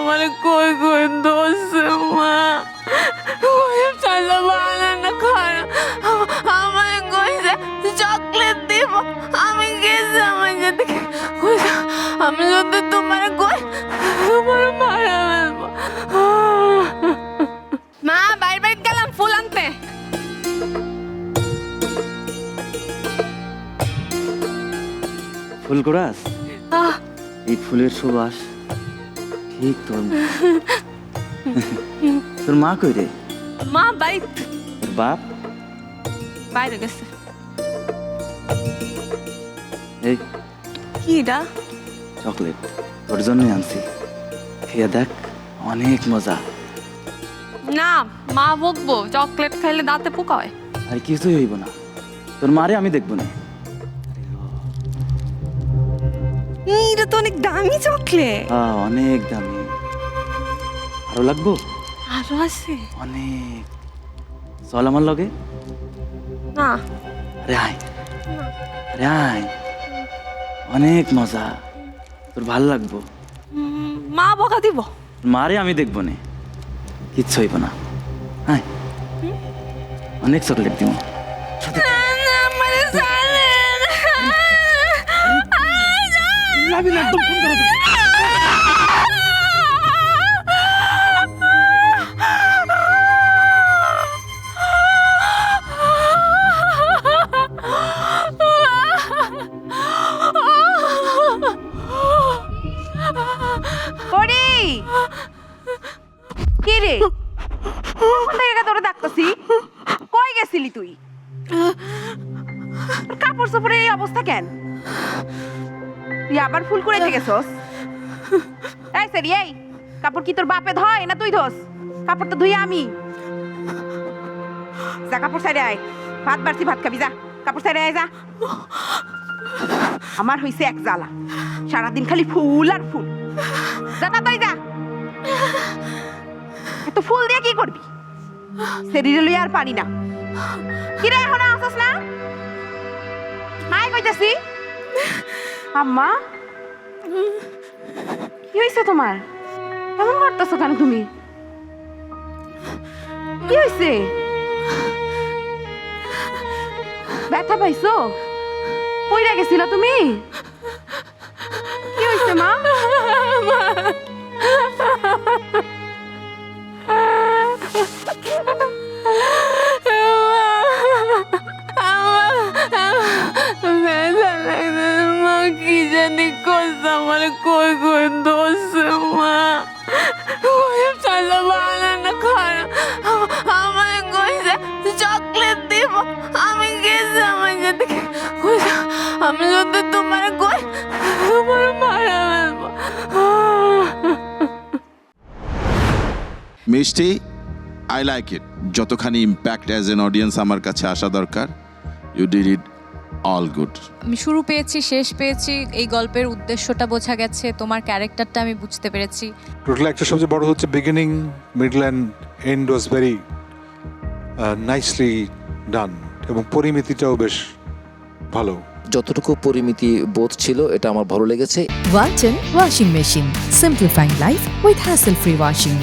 আমার কই কই দোষ মা? ওই চালা বানানো খারাপ আমার কইছে চকলেট দিব। আমি গেছি আমার কইছে আমি যদি তোমার কই তোমার মারা ফেলব। মা বাইরে বাইরে গেলাম ফুল আনতে। ফুল করাস আহ। এই ফুলের সুবাস ঠিক তোর তোর মা কই রে? মা তোর বাপ? বাইরে গেছে। এই। কি এটা? চকলেট। তোর জন্যই আনছি। খেয়ে দেখ অনেক মজা। না মা বকবো। চকলেট খাইলে দাঁতে পোকা হয়। আর কিছুই হইব না। তোর মারে আমি দেখব না। এটা তো অনেক দামি চকলেট। হ্যাঁ অনেক দামি। আরও লাগবো? আরও আছে। অনেক। চল আমার লগে। না। আরে আয়। আরে আয়। অনেক মজা। তোর ভালো লাগবো। মা বকা দিব। মারে আমি দেখব নে। কিচ্ছু হইব না। হ্যাঁ অনেক চকলেট দিব। কি রে? কোন থেকে তোরে ডাকতেছি? কই গেছিলি তুই? কাপড় চোপড়ের এই অবস্থা কেন? তুই আবার ফুল করে গেছস? এই সেরি, এই! কাপড় কি তোর বাপে ধয় না তুই ধোস? কাপড় তো ধুই আমি। যা, কাপড় সাইডে আয়। ভাত বাড়ছি, ভাত খাবি, যা। কাপড় সাইডে আয়, যা। আমার হইছে এক জ্বালা। সারাদিন খালি ফুল আর ফুল। যা তাই যা। এত ফুল দিয়ে কি করবি? শরীরে লই আর পারি না। কি রে এখন আসছ না? মাই কইতাছি? আম্মা, কি হইছে তোমার? কেমন করতেছো কেন তুমি? কি হইছে? ব্যথা পাইছো? পইরা গেছিলা তুমি? আমার কই কই দোষ, মা? ওই চালা বানানো খারাপ আমার কইছে, চকলেট দিব, আমি গেছি আমার কইছে, আমি যদি তোমার কই, তোমার মারা ফেলব। মিষ্টি আই লাইক ইট যতখানি ইম্প্যাক্ট অ্যাজ এন অডিয়েন্স আমার কাছে আসা দরকার। You did it all good আমি শুরু পেয়েছি শেষ পেয়েছি এই গল্পের উদ্দেশ্যটা বোঝা গেছে তোমার ক্যারেক্টারটা আমি বুঝতে পেরেছি টোটাল একটা সবচেয়ে বড় হচ্ছে beginning middle and end was very nicely done এবং পরিমিতিটাও বেশ ভালো যতটুকু পরিমিতি বোধ ছিল এটা আমার ভালো লেগেছে Walton Washing Machine. Simplifying life with hassle-free washing.